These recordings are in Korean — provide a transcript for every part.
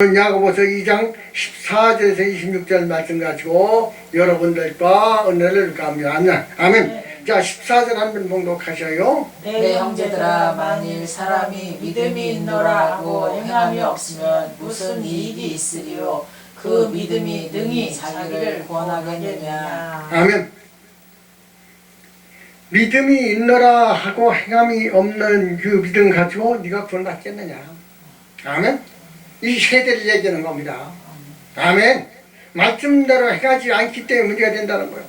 야고보서 2장 14절에서 26절 말씀 가지고 여러분들과 은혜를 감사합니다. 아멘. 자, 14절 한번 봉독하셔요. 내 형제들아 만일 사람이 믿음이 있노라 하고 행함이 없으면 무슨 이익이 있으리요 그 믿음이 능히 자기를 구원하겠느냐 아멘. 믿음이 있노라 하고 행함이 없는 그 믿음 가지고 네가 구원받겠느냐. 아멘. 이 세대를 얘기하는 겁니다. 아멘. 말씀대로 해가지 않기 때문에 문제가 된다는 거예요.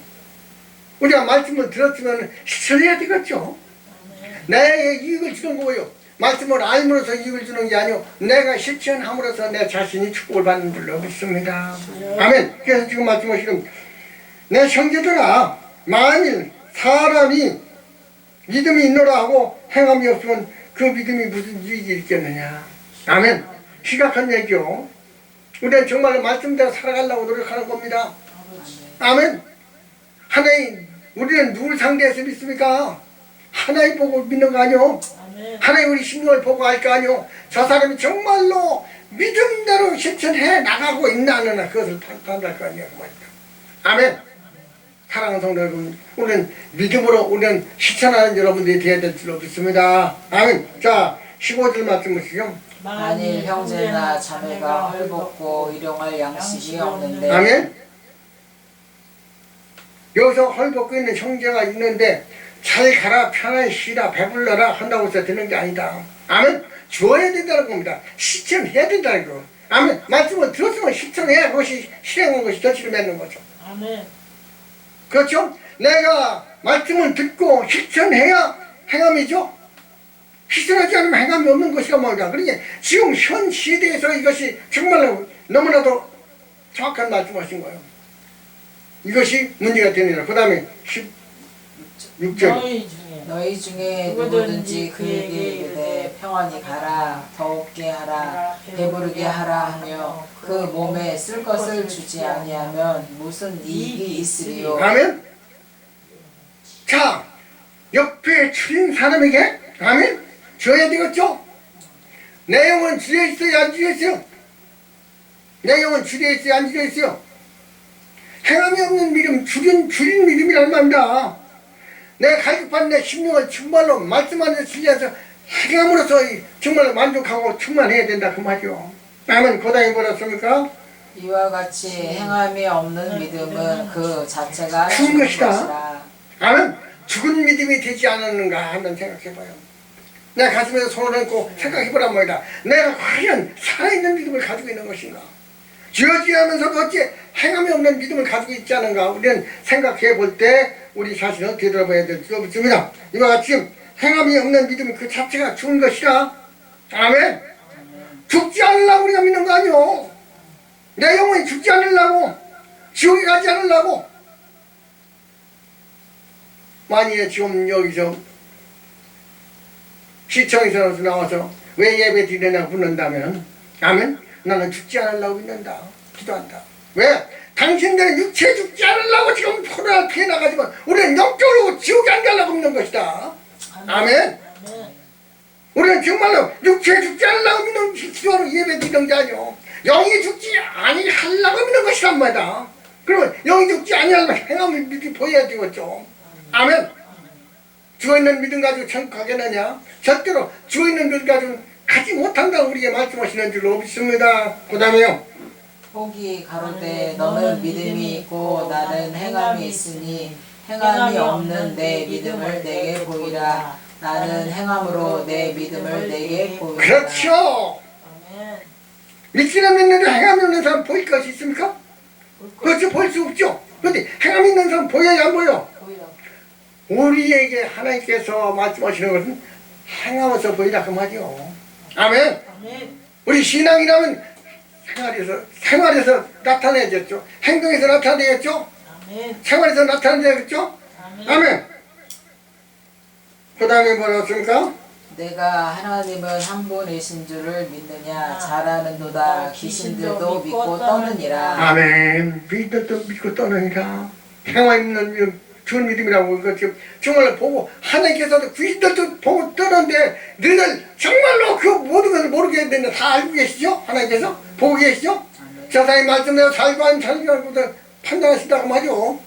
우리가 말씀을 들었으면 실천해야 되겠죠. 내 이익을 주는 거예요. 말씀을 알므로써 이익을 주는 게 아니고 내가 실천함으로써 내 자신이 축복을 받는 줄로 믿습니다. 아멘. 그래서 지금 말씀하시는 내 형제들아 만일 사람이 믿음이 있노라 하고 행함이 없으면 그 믿음이 무슨 유익이 있겠느냐. 아멘. 심각한 얘기요. 우리는 정말 말씀대로 살아가려고 노력하는 겁니다. 아멘. 하나님, 우리는 누굴 상대해서 믿습니까? 하나님 보고 믿는 거 아니요? 하나님 우리 심령을 보고 할거 아니요? 저 사람이 정말로 믿음대로 실천해 나가고 있나 안 하나 그것을 판단할 거 아니야. 그. 아멘. 사랑하는 성도 여러분, 우리는 믿음으로 우리는 실천하는 여러분들이 되어야 될 줄로 믿습니다. 아멘. 자, 15절 말씀 보시죠. 만일 형제나 자매가 헐벗고 일용할 양식이 없는데 아멘. 여기서 헐벗고 있는 형제가 있는데 잘 가라 편안히 쉬라 배불러라 한다고 해서 되는 게 아니다. 아멘. 줘야 된다는 겁니다. 실천해야 된다는 거. 아멘. 말씀을 들었으면 실천해야 그것이 실행한 것이 덫을 맺는 거죠. 아멘. 그렇죠? 내가 말씀을 듣고 실천해야 행함이죠. 실천하지 않으면 행함이 없는 것이가 뭐냐. 그러니 지금 현 시대에서 이것이 정말로 너무나도 정확한 말씀하신 거예요. 이것이 문제가 되느라. 그 다음에 16절. 너희 중에 너희 중에 누구든지 그에게 이르되 평안히 가라 더욱게 하라 배부르게 하라 하며 그 몸에 쓸 것을 주지 아니하면 무슨 이익이 있으리요 아멘. 자, 옆에 줄인 사람에게 아멘. 줘야 되겠죠? 내 영은 줄여 있어요, 안 줄여 있어요? 내 영은 줄여 있어요, 안 줄여 있어요? 행함이 없는 믿음, 줄인, 줄인 믿음이란 말입니다. 내가 갈급한 내 심령을 정말로 말씀 안에서 진리해서 행함으로써 이- 정말 만족하고 충만해야 된다 그 말이요. 아멘. 고당이 뭐랬습니까? 이와 같이 행함이 없는 믿음은 그 자체가 죽은 것이다. 것이라 나는 죽은 믿음이 되지 않았는가 한번 생각해봐요. 내 가슴에서 손을 얹고 생각해보란 말이다. 내가 과연 살아있는 믿음을 가지고 있는 것인가? 지어지면서도 어째 행함이 없는 믿음을 가지고 있지 않은가? 우리는 생각해 볼 때 우리 자신을 되돌아봐야 될줄 믿습니다. 이와 같이 행함이 없는 믿음 그 자체가 죽은 것이라. 아멘. 죽지 않으려고 우리가 믿는 거 아니오. 내 영혼이 죽지 않으려고 지옥에 가지 않으려고 만약에 지금 여기서 시청에서 나와서 왜 예배 드리냐 묻는다면 아멘? 나는 죽지 않으려고 믿는다. 기도한다. 왜? 당신들은 육체 죽지 않으려고 지금 코로나 피해 나가지만 우리는 영적으로 지옥에 안 가려고 믿는 것이다. 아멘. 아멘. 우리는 정말로 육체 죽지 않으려고 믿는 기도하는 예배 드리는 게 아니오. 영이 죽지 아니하려고 믿는 것이란 말이다. 그러면 영이 죽지 아니하려면 행함을 믿기 보여야 되겠죠. 아멘 죽어있는 믿음 가지고 천국 가겠느냐? 절대로 죽어있는 믿음 가지고 가지 못한다고 우리에게 말씀하시는 줄로 믿습니다. 그 다음에요. 혹이 가로되 너는 믿음이 있고 나는 행함이 있으니 행함이 없는 내 믿음을 내게 보이라. 나는 행함으로 내 믿음을 내게 보이라. 그렇죠. 믿기는 믿는데 행함이 없는 사람 보일 것이 있습니까? 그렇죠 보일 수 없죠. 근데 행함 있는 사람 보여야 안 보여 우리에게 하나님께서 말씀하시는 것은 행함에서 보이라 그 말이요. 아멘. 아멘. 우리 신앙이라면 생활에서 생활에서 나타내겠죠. 행동에서 나타내겠죠. 아멘. 생활에서 나타내겠죠. 아멘. 아멘. 그 다음에 뭐였습니까? 내가 하나님은 한 분이신 줄을 믿느냐 잘하는도다 귀신들도 믿고 떠느니라 아멘. 믿어도 믿고 떠느니라. 행함 있는 좋은 믿음이라고 이거 지금 정말 보고 하나님께서도 귀신들도 보고 떠는데 너희들 정말로 그 모든 것을 모르게 되는데 다 알고 계시죠? 하나님께서 보고 계시죠? 세상의 말씀대로 살고 안 살고 안 판단하신다고 말이요.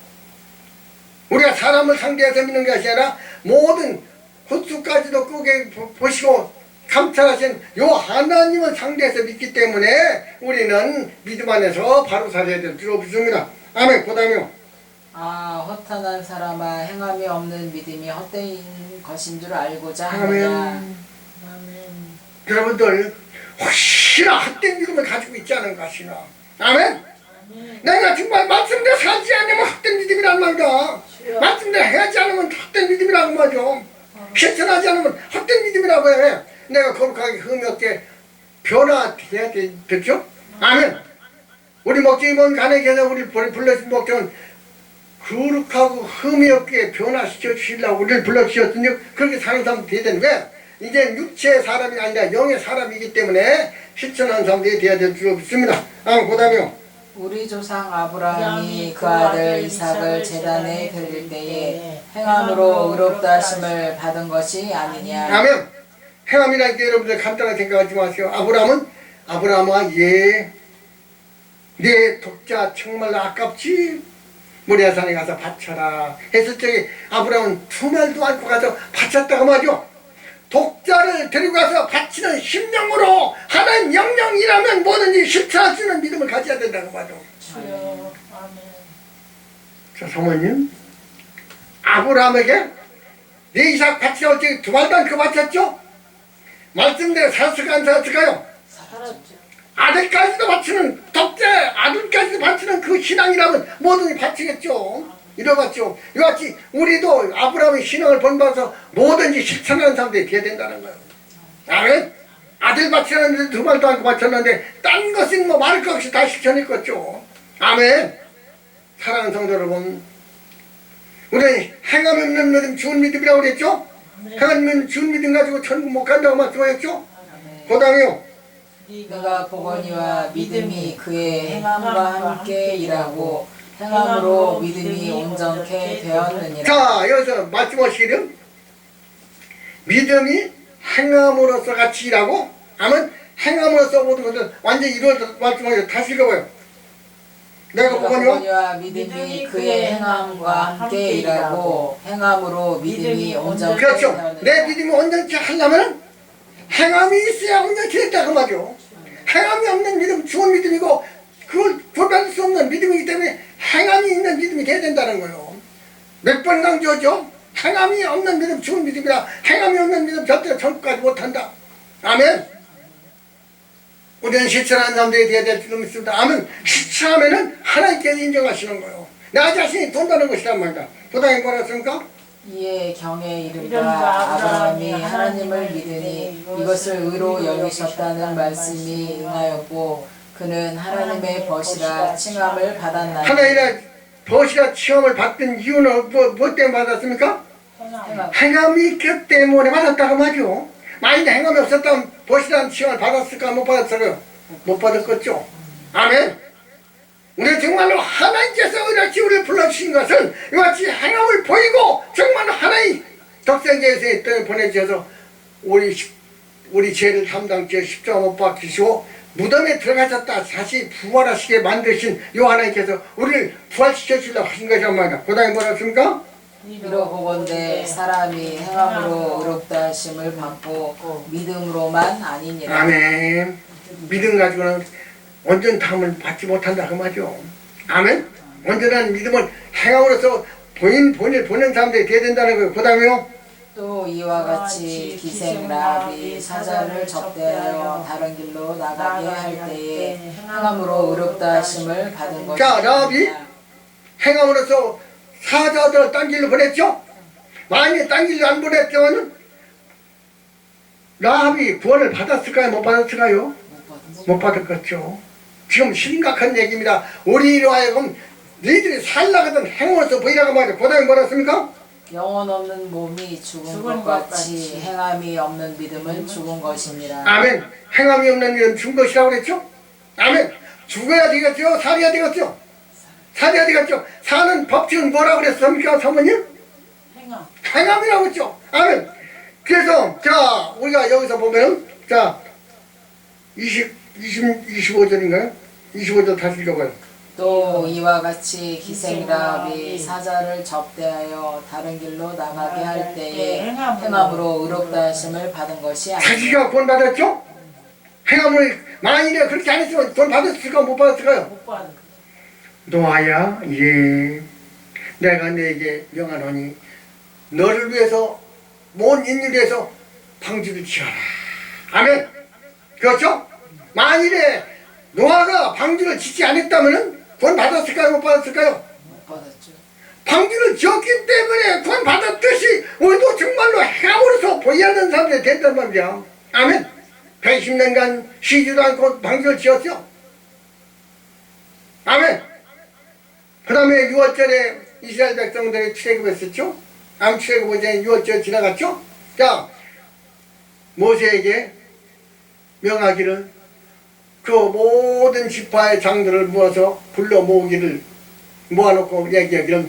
우리가 사람을 상대해서 믿는 것이 아니라 모든 헛수까지도 끄게 보- 보시고 감찰하신 요 하나님을 상대해서 믿기 때문에 우리는 믿음 안에서 바로 살아야 될 필요 없습니다. 아멘. 그 다음에요. 아 허탄한 사람아 행함이 없는 믿음이 헛된 것인 줄 알고자 아멘. 하느냐 여러분들 혹시나 헛된 믿음을 가지고 있지 않은 것이나 아멘. 내가 정말 말씀대로 살지 않으면 헛된 믿음이란 말이다. 말씀대로 해야지 않으면 헛된 믿음이라고 말이죠. 실천하지 않으면 헛된 믿음이라고 해. 내가 거룩하게 흠이 없게 변화해야 되겠죠? 아멘. 우리 목적이면 간에게서 우리 불러주신 목적은 거룩하고 흠이 없게 변화시켜 주시려고 우리를 불러주셨으니 그렇게 사는 사람 돼야 되는 거야. 이제 육체의 사람이 아니라 영의 사람이기 때문에 실천하는 사람들이 돼야 될줄 없습니다. 아, 그 다음에요. 우리 조상 아브라함이 그 아들 이삭을 제단에 드릴 때에 행함으로 의롭다 하심을 받은 것이 아니냐 아멘. 행함이라는 게 여러분들 간단하게 생각하지 마세요. 아브라함은 아브라함아 예. 내 독자 정말 아깝지. 모리아산에 가서 바쳐라. 했을 적에 아브라함은 두 말도 않고 가서 바쳤다고 말이요. 독자를 데리고 가서 바치는 심령으로 하나님 명령이라면 뭐든지 실천할 수 있는 믿음을 가져야 된다고 말이요. 주여 아멘 자, 사모님. 아브라함에게 내 이삭 바치라고 두 말도 않고 바쳤죠? 말씀대로 안 살았을까요? 살았죠 아들까지도 바치는 독자 아들까지도 바치는 그 신앙이라면 뭐든지 바치겠죠. 이뤄봤죠. 이같이 우리도 아브라함의 신앙을 본받아서 뭐든지 실천하는 사람들이 돼야 된다는 거예요. 아멘. 아들 바치라는데 두 말도 않고 바쳤는데 딴 것은 뭐 말할 것 없이 다 실천했겠죠. 아멘. 사랑하는 성도 여러분, 우리 행함 없는 믿음 좋은 믿음이라고 그랬죠? 행함 없는 좋은 믿음 가지고 천국 못 간다고 말씀하셨죠? 그 다음에요. 그가 보거니와 믿음이 그의 행함과 함께 일하고 행함으로 믿음이 온전케 되었느니라. 자 여기서 말씀하시기를 믿음이 행함으로서 같이 일하고 아멘 행함으로서 모든 것을 완전히 이루어져 말씀하셔 다시 읽어봐요. 내가 보거니와 믿음이 그의 행함과 함께 일하고 행함으로 믿음이 온전케 그렇죠. 내 믿음이 온전치 하려면 행함이 있어야 됐다 그 말이요 행함이 없는 믿음 좋은 믿음이고 그걸 구별할 수 없는 믿음이기 때문에 행함이 있는 믿음이 돼야 된다는 거예요. 몇 번 강조하죠? 행함이 없는 믿음 좋은 믿음이라 행함이 없는 믿음 절대로 전까지 못한다. 아멘. 우리는 실천하는 사람들이 돼야 될 줄은 믿습니다. 아멘. 실천하면 은 하나님께서 인정하시는 거예요 나 자신이 돈다는 것이란 말이다. 부당이 뭐라 했습니까? 이에 경에 이른바 아브라함이 하나님을 믿으니 이것을 의로 여기셨다는 말씀이 응하였고 그는 하나님의 벗이라 칭함을 칭함을 받았나니 하나님의 벗이라 시험을 받던 이유는 뭐, 뭐 때문에 받았습니까? 행함 행함이 있기 때문에 받았다고 말이요. 만약에 행함이 없었다면 벗이라는 시험을 받았을까 못 받았을까요? 못 받았겠죠. 아멘. 우리 정말로 하나님께서 이렇게 우리를 불러주신 것은 이같이 행함을 보이고 정말 하나님 독생자에서 땅에 보내주셔서 우리 십- 우리 죄를 담당죄 십자가 못 박히시고 무덤에 들어가셨다 다시 부활하시게 만드신 요 하나님께서 우리를 부활시켜 주려고 하신 것이란 말이야. 그 다음에 뭐라 했습니까? 이로 보건대 사람이 행함으로 의롭다 하심을 받고 믿음으로만 아니니라 아멘. 믿음 가지고는 온전 담을 받지 못한다 그 말이죠. 아멘. 온전한 믿음은 행함으로써 본인 본일 보는 사람들이 돼야 된다는 거예요. 그 다음에요. 또 이와 같이 기생 라합이 사자를 접대하여 다른 길로 나가게 할 때에 행함으로 의롭다 하심을 받은 것이 자, 라합이 행함으로써 사자들을 딴 길로 보냈죠. 만약에 딴 길로 안 보냈다면 라합이 구원을 받았을까요? 못 받았을까요? 못 받았겠죠. 지금 심각한 얘기입니다. 우리로 하여금 너희들이 살라거든 행함으로써 보이라고 말이야. 뭐라 했습니까? 영혼 없는 몸이 죽은 죽은 것것 같이 같이 행함이 없는 믿음은 죽은 것이니라. 아멘. 행함이 없는 일은 죽은 것이라고 그랬죠? 아멘. 죽어야 되겠죠? 살아야 되겠죠? 살아야 되겠죠? 사는 법칙은 뭐라 그랬습니까, 사모님? 행함. 행함이라고 했죠. 아멘. 그래서 자 우리가 여기서 보면 자 20, 20, 25절인가요? 25절 다시 읽어봐요. 또 이와 같이 기생이라비 사자를 접대하여 다른 길로 나가게 할 때에 행함으로 의롭다 하심을 받은 것이 아니라 자기가 돈 받았죠? 행함을 만일에 그렇게 안 했으면 돈 받았을까 못 받았을까요? 못 받은. 노아야 예 내가 너에게 명하노니 너를 위해서 온 인류를 위해서 방주를 지어라 아멘 그렇죠? 만일에 노아가 방주를 짓지 않았다면 돈 받았을까요? 못 받았을까요? 못 받았죠. 방주를 지었기 때문에 돈 받았듯이 우리도 정말로 행함으로써 보이하는 사람들이 된단 말이야. 아멘. 110년간 쉬지도 않고 방주를 지었죠? 아멘. 그 다음에 6월절에 이스라엘 백성들이 출애굽했었죠? 암 출애굽 이제 6월절 지나갔죠? 자 모세에게 명하기를 그 모든 지파의 장들을 모아서 불러 모으기를 모아놓고 얘기하기를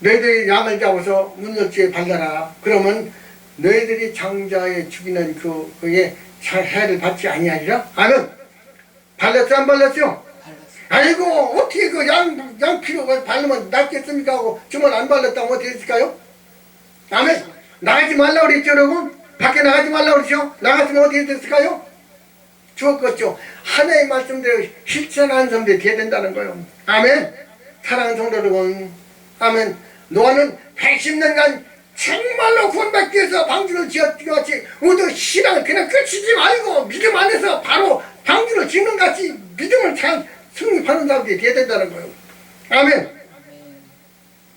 너희들이 양을 잡아서 문석지에 발라라. 그러면 너희들이 장자에 죽이는 그잘 해를 받지 아니하리라? 아멘. 발랐어 안 발랐어 발랐어요. 아이고 어떻게 그 양 양 피로가 바르면 낫겠습니까? 하고 주문 안 발랐다면 어떻게 했을까요? 아멘. 나가지 말라 그랬죠 여러분? 밖에 나가지 말라 그랬죠? 나갔으면 어떻게 됐을까요 죽었겠죠. 하나의 말씀대로 실천하는 사람들이 돼야 된다는 거예요. 아멘. 사랑하는 성도 여러분 아멘. 노아는 110년간 정말로 구원받기 위해서 방주를 지었지 우리도 신앙을 그냥 끝이지 말고 믿음 안에서 바로 방주를 짓는 같이 믿음을 잘 승립하는 사람들이 돼야 된다는 거예요. 아멘.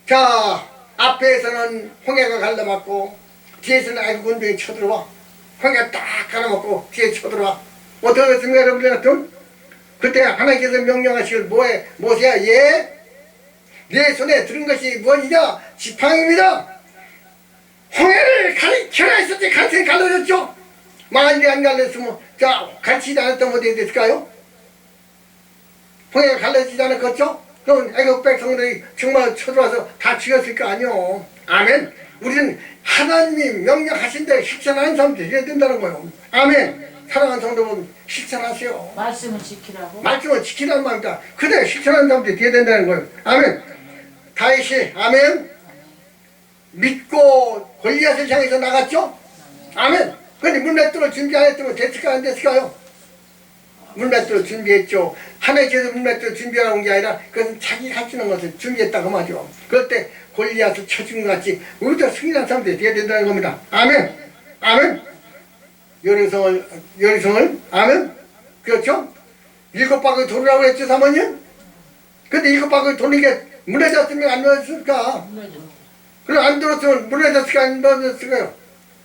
자 앞에서는 홍해가 갈라맞고 뒤에서는 아이고 군중이 쳐들어와. 홍해가 딱 갈라맞고 뒤에 쳐들어와 어떻게 됐습니까 여러분들 같은 그때 하나님께서 명령하시길 뭐해 모세야 예 내 손에 들은 것이 무엇이냐 지팡이입니다 홍해를 가리켜라 했었지 같이 갈라졌죠 만일에 안 갈렸으면 자 가르치지 않았다면 어떻게 됐을까요 홍해가 갈라지지 않았겠죠? 그럼 애국 백성들이 정말 쳐들어와서 다 죽였을 거 아니요. 아멘. 우리는 하나님이 명령하신 대로 실천하는 사람들이 돼야 된다는 거예요. 아멘. 사랑하는 성도분 실천하세요. 말씀을 지키라고. 말씀을 지키라는 말입니다. 그대로 실천하는 사람들이 돼야 된다는 거예요. 아멘. 다윗이 아멘. 믿고 골리앗을 향해서 나갔죠? 아멘. 근데 문맷돌을 준비 안 했으면 됐을까 안 됐을까요? 문맷돌을 준비했죠. 하나님께서 문맷돌을 준비하러 온게 아니라 그것은 자기가 할수 있는 것을 준비했다고 말이죠. 그럴 때 골리앗을 쳐준 것 같이 우리도 승리한 사람들이 돼야 된다는 겁니다. 아멘. 아멘. 요리성을 요리성을 아멘. 그렇죠? 일곱 바퀴 돌으라고 했죠 사모님? 근데 일곱 바퀴 도는 게 무너졌으면 안 무너졌을까? 그럼 안 들었으면 무너졌을까 안 무너졌을까요?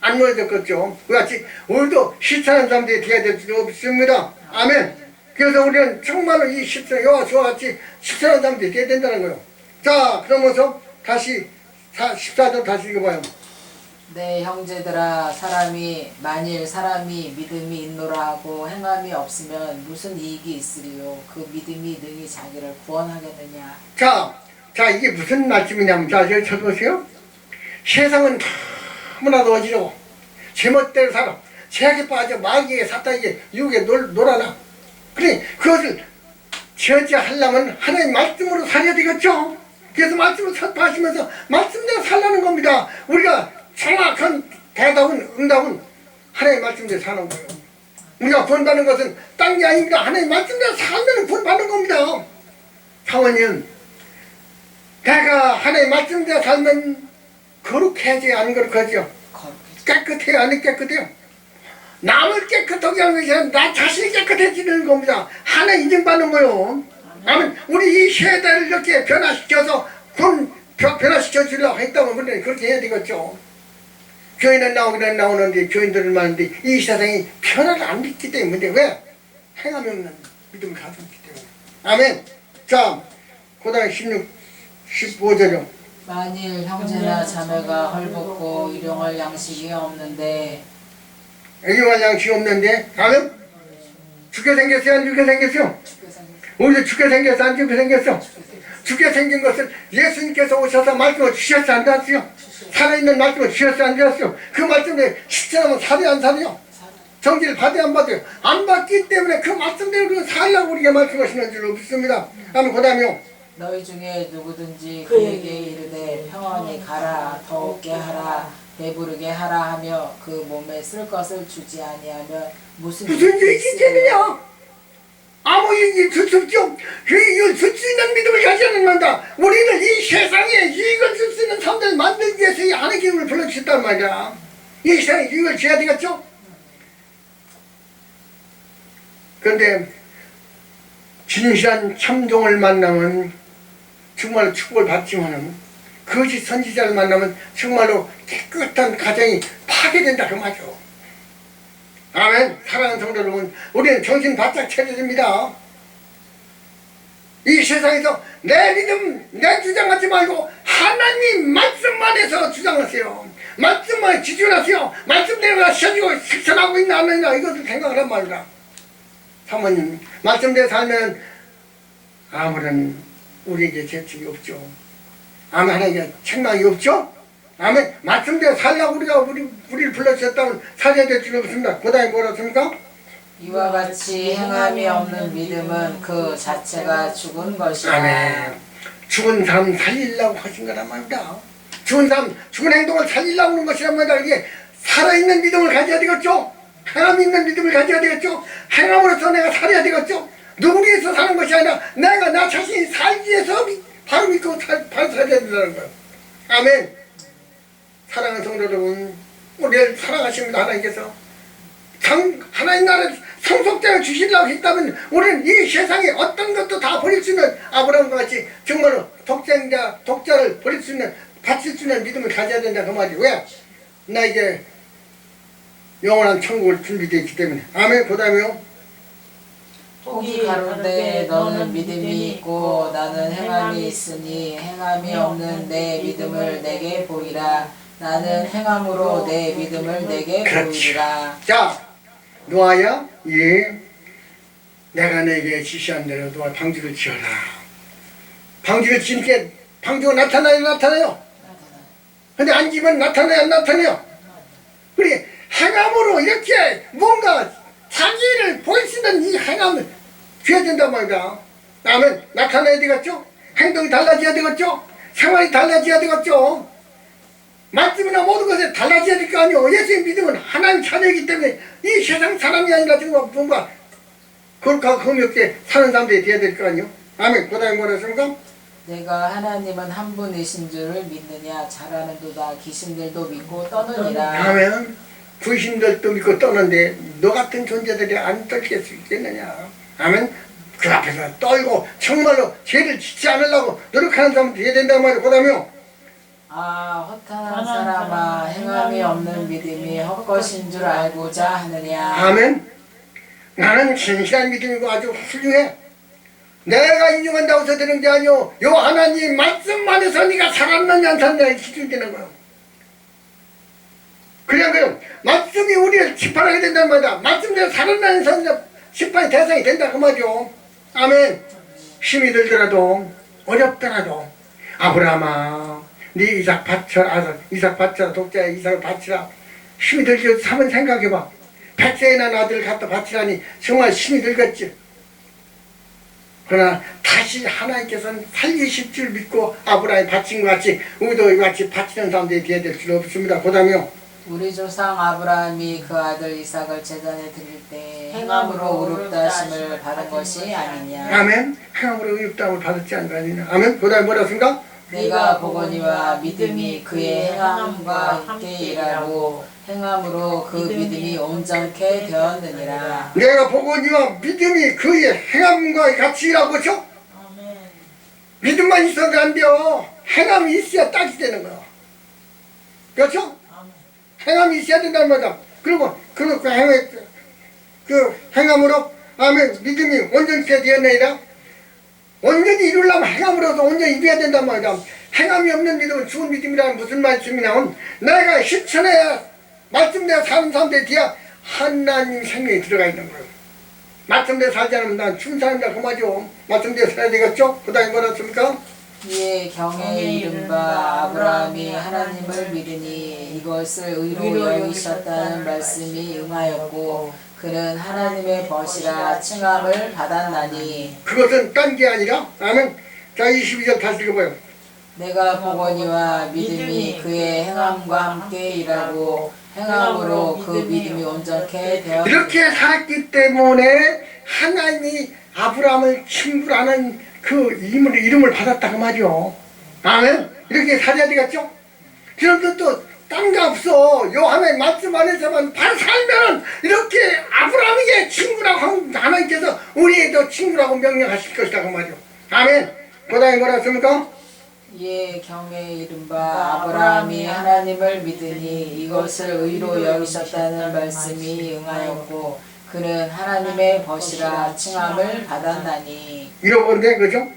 안 무너졌겠죠. 그같이 우리도 실천하는 사람들이 돼야 될수 없습니다. 아멘. 그래서 우리는 정말로 이 실천, 여와 저와 같이 실천하는 사람들이 돼야 된다는 거예요. 자, 그러면서 다시 14절 다시 읽어봐요. 내 형제들아 사람이 만일 사람이 믿음이 있노라 하고 행함이 없으면 무슨 이익이 있으리요 그 믿음이 능히 자기를 구원하겠느냐 자, 자 이게 무슨 말씀이냐면 자 여기 쳐보세요. 세상은 너무나도 어지러워. 제멋대로 살아. 제약에 빠져 마귀에 사탄에게 유혹에 놀, 놀아나. 그래 그것을 저지하려면 하나님 말씀으로 살아야 되겠죠. 그래서 말씀을 선포하시면서 말씀대로 살라는 겁니다. 우리가 정확한 대답은 응답은 하나님 말씀대로 사는 거예요. 우리가 본 받는 것은 딴 게 아닙니다. 하나님 말씀대로 살면 본 받는 겁니다. 사모님, 내가 하나님 말씀대로 살면 거룩해야지 안? 거룩해져 깨끗해요 안 깨끗해요? 남을 깨끗하게 하는 것이 아니라 나 자신이 깨끗해지는 겁니다. 하나 인정받는 거요. 아멘. 우리 이 세대를 이렇게 변화시켜서 군 변- 변화시켜 주려고 했다면 그렇게 해야 되겠죠. 교인은 나오기는 나오는데 교인들은 많은데 이 세상이 변화를 안 믿기 때문에 왜? 행함이 없는 믿음을 가지고 있기 때문에. 아멘. 자, 그 다음에 16, 15절이요. 만일 형제나 자매가 헐벗고 일용할 양식이 없는데 애교할 양식이 없는데, 아멘. 죽게 생겼어요? 안 죽게 생겼어요? 죽게 생겼- 우리도 죽게 생겼어? 안 죽게 생겼어? 죽게 생긴 것을 예수님께서 오셔서 말씀을 주셨어 안 주셨어요? 살아있는 말씀을 주셨어 안 주셨어요? 그 말씀에 실천하면 살이 안 살아요? 정지를 받아야 안 받아요? 안 받기 때문에 그 말씀대로 살라고 우리가 말씀하시는 줄 믿습니다. 아멘 그 다음에요. 너희 중에 누구든지 그에게 이르되 평안히 가라 더욱게 하라 배부르게 하라 하며 그 몸에 쓸 것을 주지 아니하면 무슨 무슨 일이 있겠느냐? 아무 줄수 없죠. 그 이익을 줄수 있는 믿음을 가지는 만다. 우리는 이 세상에 이익을 줄 수 있는 사람들 만들기 위해서 이 하나님을 불러주셨단 말이야. 이 세상에 이익을 줘야 되겠죠? 그런데 진실한 참종을 만나면 정말 축복을 받지만은 거짓 선지자를 만나면 정말로 깨끗한 가정이 파괴된다 그 말이죠. 아멘. 사랑하는 성도 여러분, 우리는 정신 바짝 차려야 됩니다. 이 세상에서 내 믿음, 내 주장하지 말고 하나님 말씀만에서 주장하세요. 말씀만 지존하세요. 말씀대로 하셔지고 실천하고 있나 안 있나 이것을 생각하란 말이다. 사모님, 말씀대로 살면 아무런 우리에게 재촉이 없죠. 아무 하나님께 책망이 없죠. 아멘. 말씀대로 살라고 우리가 우리 우리를 불러주셨다면 살아야 될줄 없습니다. 그 다음에 뭐라 습니까 이와 같이 행함이 없는 믿음은 그 자체가 죽은 것이라 아멘. 죽은 사람 살리려고 하신 거란 말이다. 죽은 사람 죽은 행동을 살리려고 하는 것이란 말이다. 이게 살아있는 믿음을 가져야 되겠죠. 행함 있는 믿음을 가져야 되겠죠. 행함으로서 내가 살아야 되겠죠. 누구 위해서 사는 것이 아니라 내가 나 자신이 살기 위해서 미- 바로 믿고 살, 바로 살아야 된다는 거예요. 아멘. 사랑하는 성도 여러분, 우리를 사랑하십니다. 하나님께서. 상, 하나님 나라 성속자를 주시려고 했다면 우리는 이 세상에 어떤 것도 다 버릴 수 있는 아브라함과 같이 정말로 독자자 독자를 버릴 수 있는 바칠 수 있는 믿음을 가져야 된다. 그 말이 왜? 나 이제 영원한 천국을 준비되어 있기 때문에. 아멘. 그 다음에요. 혹이 가로되 너는 믿음이 있고 나는 행함이 있으니 행함이 없는 내 믿음을 내게 보이라 나는 행함으로 내 믿음을 내게 그렇지. 보이라. 자 노아야 예. 내가 내게 지시한 대로 노아 방주를 지어라. 방주를 지니까 방주가 나타나요 나타나요? 근데 안 지면 나타나요 안 나타나요? 그래 행함으로 이렇게 뭔가 자기를 있는 이 행함을 줘야 된단 말이다. 아멘 나타나야 되겠죠? 행동이 달라져야 되겠죠? 생활이 달라져야 되겠죠 말씀이나 모든 것에 달라져야 될 거 아니오 예수의 믿음은 하나님 자녀이기 때문에 이 세상 사람이 아니라 정말 뭔가 그렇게 흠없게 사는 사람들이 돼야 될 거 아니오 아멘. 그 다음에 뭐라 했습니까 내가 하나님은 한 분이신 줄을 믿느냐? 잘하는도다. 귀신들도 믿고 떠느니라. 아멘. 부신들도 믿고 떠는데 너 같은 존재들이 안 떨릴 수 있겠느냐? 아멘. 그 앞에서 떨고 정말로 죄를 짓지 않으려고 노력하는 사람 돼야 된단 말이오 그 다음에 아 허탄한 사람아 행함이 없는 믿음이 헛것인 줄 알고자 하느냐 아멘. 나는 진실한 믿음이고 아주 훌륭해. 내가 인정한다고 해서 되는 게 아니오. 요 하나님 말씀만 해서 네가 살았느냐 안 살았느냐 기준되는 거야. 그냥 그럼 말씀이 우리를 심판하게 된다는 말이다. 말씀대로 살았느냐 안 살았느냐 심판의 대상이 된다 그 말이오. 아멘. 힘이 들더라도 어렵더라도 아브라함아 네 이삭 바쳐라 아, 이삭 바쳐라 독자의 이삭을 바치라. 힘이 들지 한번 생각해봐. 백세에 난 아들을 갖다 바치라니 정말 힘이 들겠지. 그러나 다시 하나님께서는 살리실 줄 믿고 아브라함이 바친 것 같이 우리도 같이 바치는 사람들이 되어야 될 줄 없습니다. 그 다음에요. 우리 조상 아브라함이 그 아들 이삭을 제단에 드릴 때 행함으로 의롭다 심을 받은 것이 아니냐. 아멘. 행함으로 의롭다함을 받았지 않느냐 아멘. 그 다음에 뭐라 했습니까? 내가 보거니와 믿음이 그의 행함과 함께 일하고 행함으로 그 믿음이 온전케 되었느니라 내가 보고니와 믿음이 그의 행함과 같이 일하고 있죠? 아멘. 믿음만 있어도 안 돼요. 행함이 있어야 딱이 되는 거야. 그렇죠? 행함이 있어야 된다는 말이다. 그리고 그, 그, 행, 그 행함으로 아멘 믿음이 온전케 되었느니라. 온전히 이루려면 행함으로도 온전히 이루어야 된단 말이다. 행함이 없는 믿음은 죽은 믿음이라는 무슨 말씀이냐면 내가 실천해야 말씀대로 사는 사람들이 돼야 하나님 생명이 들어가 있는 거예요. 말씀대로 살지 않으면 난 죽은 사람이다 그 말이요. 말씀대로 살아야 되겠죠? 그 다음에 뭐라 했습니까? 이에 경에 이른바 아브라함이 하나님을 믿으니 이것을 의로 여기셨다는 말씀이 응하였고 그는 하나님의 벗이라 칭함을 받았나니. 그것은 딴 게 아니라 아멘 자 22절 다시 읽어봐요. 내가 보거니와 믿음이 그의 행함과 함께 일하고 행함으로 그 믿음이 온전케 되었 이렇게 살았기 때문에 하나님이 아브라함을 친구라는 그 이름을, 이름을 받았다고 말이요. 아멘. 이렇게 살아야 되겠죠? 그런데 또딴 거 없어. 요한의 말씀 안에서만 바로 살면은 이렇게 아브라함에게 친구라고 한- 하나님께서 우리에도 친구라고 명령하실 것이다 그 말이요. 아멘. 그 다음에 뭐라 했습니까? 이에 경에 이른바 아브라함이 하나님을 믿으니 이것을 의로 여기셨다는 말씀이 응하였고 그는 하나님의 벗이라 칭함을 받았나니 잃어본데 그죠?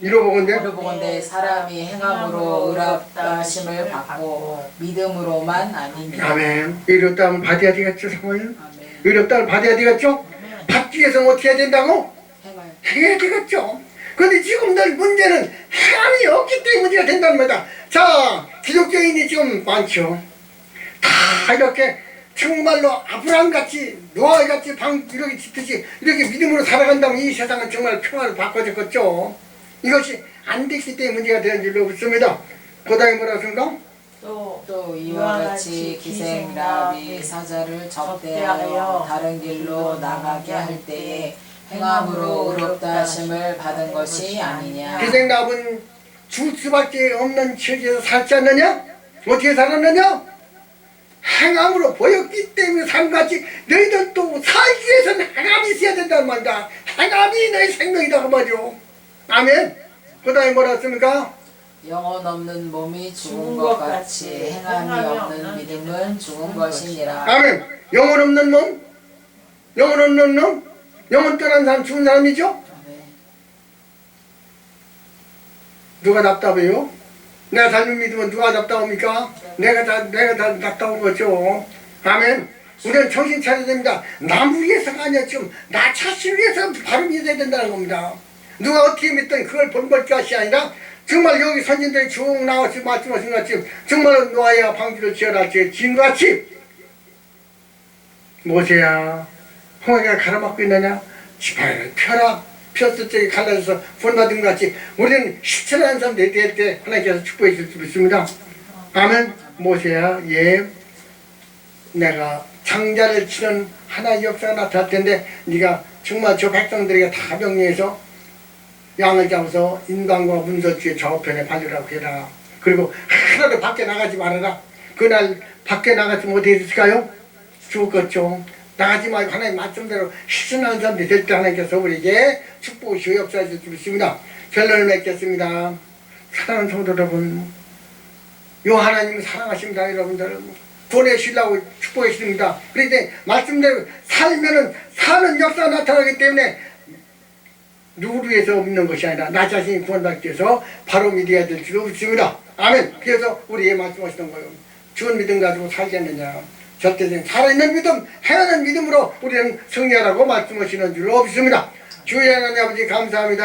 잃어보건데 이로 보건대 사람이 행함으로 의롭다 하심을 받고 믿음으로만 아니니 아멘. 이렇다면 받아야 되겠죠? 아멘 의롭다를 받아야 되겠죠? 받기 위해서는 어떻게 해야 된다고? 행할 해야 되겠죠. 근데 지금 늘 문제는 행함이 없기 때문에 문제가 된다는 거다. 자, 기독교인이 지금 많죠. 다 이렇게 정말로 아브라함 같이 노아 같이 방 이렇게 짓듯이 이렇게 믿음으로 살아간다면 이 세상은 정말 평화로 바꿔졌겠죠. 이것이 안 됐기 때문에 문제가 되는 줄로 믿습니다. 그 다음에 뭐라 했습니까? 또 또 이와 같이 기생라비 사자를 접대하여 다른 길로 나가게 할 때에 행함으로 의롭다 하심을 받은 것이 아니냐 기생납은 줄 수밖에 없는 처지에서 살지 않느냐? 어떻게 살았느냐? 행함으로 보였기 때문에 산같이 너희들도 살기 위해서는 행함이 있어야 된다는 말이다. 행함이 너희 생명이다 그 말이오. 아멘. 그 다음에 뭐라 했습니까? 영혼 없는 몸이 죽은 것 같이 행함이 없는 믿음은 죽은 것이니라 아멘. 영혼 없는 놈? 영혼 없는 놈? 영혼 떠난 사람 죽은 사람이죠? 누가 답답해요? 내가 닮은 믿으면 누가 답답합니까? 내가 다, 내가 다 답답한 거죠. 아멘. 우리는 정신 차려야 됩니다. 남 위해서가 아니라 지금 나 자신을 위해서 바로 믿어야 된다는 겁니다. 누가 어떻게 믿든 그걸 본 것이 아니라 정말 여기 선진들이 쭉 나와서 말씀하신 것 같이 정말 노아야 방주를 지어라 지금같이 모세야 홍해가 가로막고 있느냐 지팡이를 펴라 폈을 적에 갈라져서 것 같이 우리는 실천하는 사람들이 될때 하나님께서 축복해 줄수 있습니다. 아멘. 모세야 예. 내가 장자를 치는 하나의 역사가 나타날 텐데 네가 정말 저 백성들에게 다 명령해서 양을 잡아서 인간과 문서주의 저편에 발리라고 해라. 그리고 하나도 밖에 나가지 말아라. 그날 밖에 어떻게 됐을까요? 죽었죠. 나가지 말고 하나님 말씀대로 실천하는 사람들이 될 때 하나님께서 우리에게 축복을 주실 수 있습니다. 결론을 맺겠습니다. 사랑하는 성도 여러분, 요 하나님 사랑하십니다, 여러분들. 보내시려고 축복해 주십니다. 그런데 말씀대로 살면은 사는 역사가 나타나기 때문에 누구를 위해서 믿는 것이 아니라 나 자신이 구원받기 위해서 바로 믿어야 될줄 믿습니다. 아멘. 그래서 우리의 말씀하시던 거예요. 죽은 믿음 가지고 살겠느냐. 절대적인 살아있는 믿음, 행하는 믿음으로 우리는 승리하라고 말씀하시는 줄로 믿습니다. 주의 하나님 아버지 감사합니다.